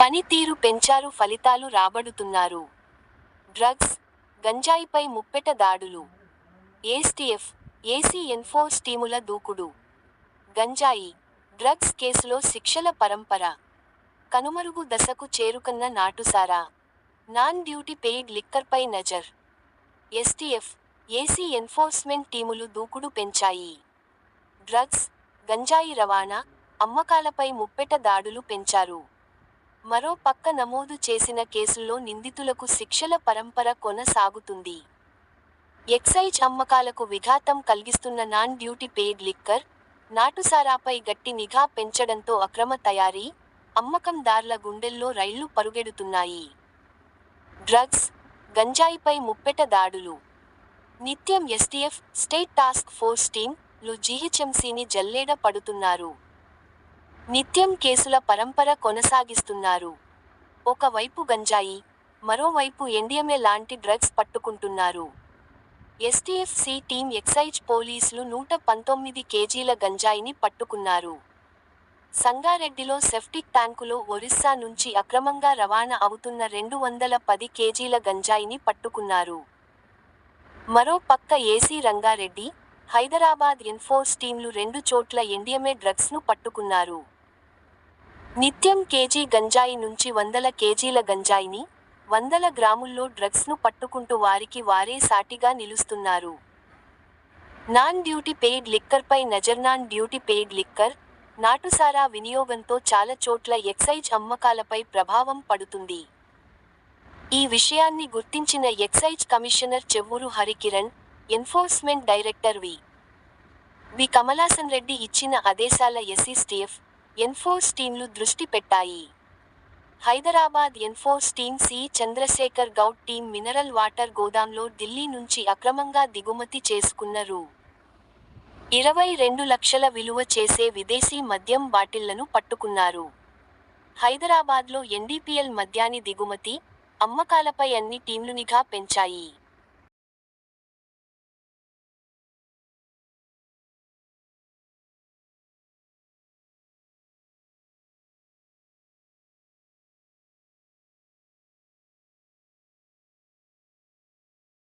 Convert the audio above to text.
పనితీరు పెంచారు ఫలితాలు రాబడుతున్నారు. డ్రగ్స్ గంజాయిపై ముప్పెట దాడులు. ఏస్టీఎఫ్ ఏసీ ఎన్ఫోర్స్ టీముల దూకుడు. గంజాయి డ్రగ్స్ కేసులో శిక్షల పరంపర. కనుమరుగు దశకు చేరుకున్న నాటుసారా. నాన్ డ్యూటీ పెయిడ్ లిక్కర్పై నజర్. ఎస్టీఎఫ్ ఏసీ ఎన్ఫోర్స్మెంట్ టీములు దూకుడు పెంచాయి. డ్రగ్స్ గంజాయి రవాణా అమ్మకాలపై ముప్పెట దాడులు పెంచారు. మరో పక్క నమోదు చేసిన కేసుల్లో నిందితులకు శిక్షల పరంపర కొనసాగుతుంది. ఎక్సైజ్ అమ్మకాలకు విఘాతం కలిగిస్తున్న నాన్ డ్యూటీ పెయిడ్ లిక్కర్ నాటుసారాపై గట్టి నిఘా పెంచడంతో అక్రమ తయారీ అమ్మకందార్ల గుండెల్లో రైళ్ళు పరుగెడుతున్నాయి. డ్రగ్స్ గంజాయిపై ముప్పెట దాడులు. నిత్యం STF state task force team లు జీహెచ్ఎంసీని జల్లేడ పడుతున్నారు. నిత్యం కేసుల పరంపర కొనసాగిస్తున్నారు. ఒకవైపు గంజాయి మరోవైపు ఎన్డీఎంఏ లాంటి డ్రగ్స్ పట్టుకుంటున్నారు. ఎస్టీఎఫ్సి టీం ఎక్సైజ్ పోలీసులు నూట పంతొమ్మిది కేజీల గంజాయిని పట్టుకున్నారు. సంగారెడ్డిలో సెఫ్టిక్ ట్యాంకులో ఒరిస్సా నుంచి అక్రమంగా రవాణా అవుతున్న రెండు వందల పది కేజీల గంజాయిని పట్టుకున్నారు. మరో పక్క ఏసీ రంగారెడ్డి హైదరాబాద్ ఎన్ఫోర్స్ టీంలు రెండు చోట్ల ఎన్డీఎంఏ డ్రగ్స్ను పట్టుకున్నారు. నిత్యం కేజీ గంజాయి నుంచి వందల కేజీల గంజాయిని వందల గ్రాముల్లో డ్రగ్స్ను పట్టుకుంటూ వారికి వారే సాటిగా నిలుస్తున్నారు. నాన్ డ్యూటీ పెయిడ్ లిక్కర్పై నజర్ నాన్ డ్యూటీ పెయిడ్ లిక్కర్ నాటుసారా వినియోగంతో చాలా చోట్ల ఎక్సైజ్ అమ్మకాలపై ప్రభావం పడుతుంది. ఈ విషయాన్ని గుర్తించిన excise commissioner Chevvuru Harikiran enforcement director V. V. Kamalasan Reddy ఇచ్చిన ఆదేశాల ఎస్సీ స్టీఎఫ్ ఎన్ఫోర్స్ టీంలు దృష్టి పెట్టాయి. Hyderabad enforce team C Chandrasekhar Goud team mineral water గోదాంలో Delhi నుంచి అక్రమంగా దిగుమతి చేసుకున్న రూ. ఇరవై రెండు లక్షల విలువ చేసే విదేశీ మద్యం బాటిళ్ళను పట్టుకున్నారు. హైదరాబాద్లో ఎన్డీపీఎల్ మద్యాన్ని దిగుమతి అమ్మకాలపై అన్ని టీంలు నిఘా పెంచాయి.